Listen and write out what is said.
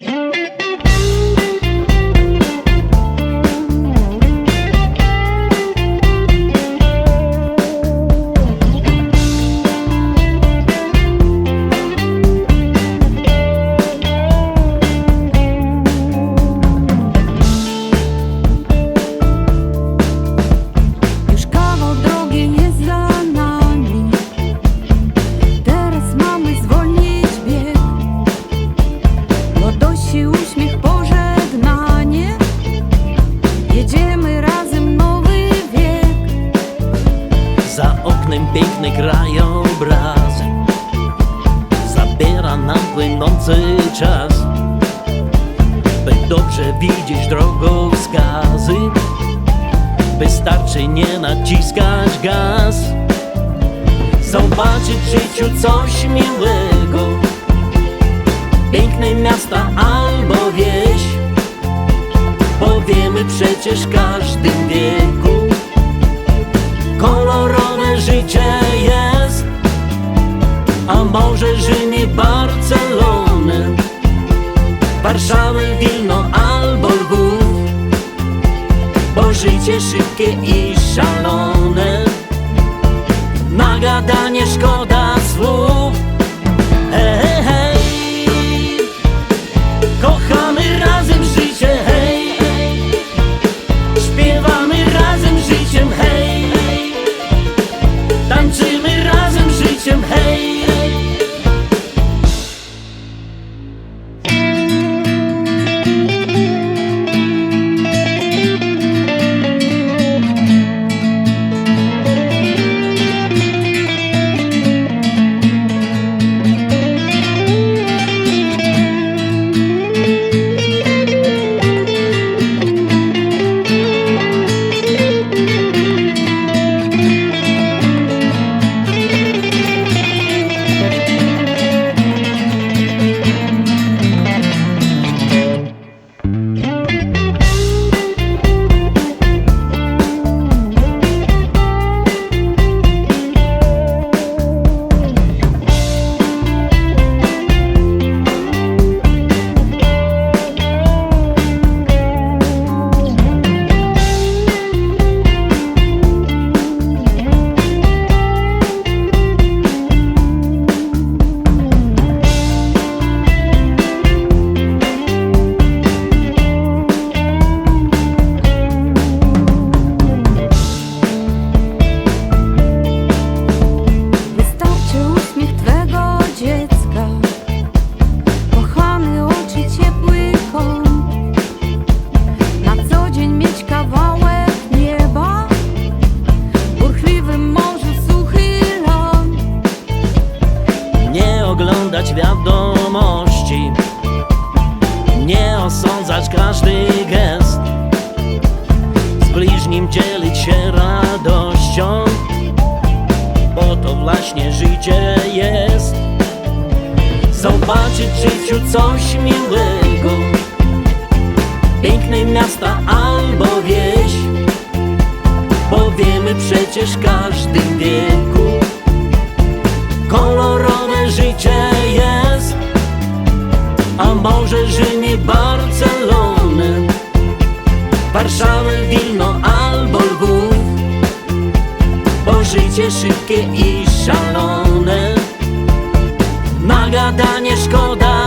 Yeah. Piękny krajobraz Zabiera nam płynący czas By dobrze widzieć drogowskazy Wystarczy nie naciskać gaz Zobaczyć w życiu coś miłego Piękne miasta albo wieś Powiemy przecież w A może Rzym i Barcelonę Warszawy, Wilno albo Lwów? Bo życie szybkie i szalone. Na gadanie szkoda słów oglądać wiadomości. Nie osądzać każdy gest. Z bliźnim dzielić się radością Bo to właśnie życie jest. Zobaczyć w życiu coś miłego. Piękne miasta albo wieś. Powiemy przecież w każdym wieku życie jest A może Rzym i Barcelonę Warszawy, Wilno albo Lwów Bo życie szybkie i szalone. Na gadanie szkoda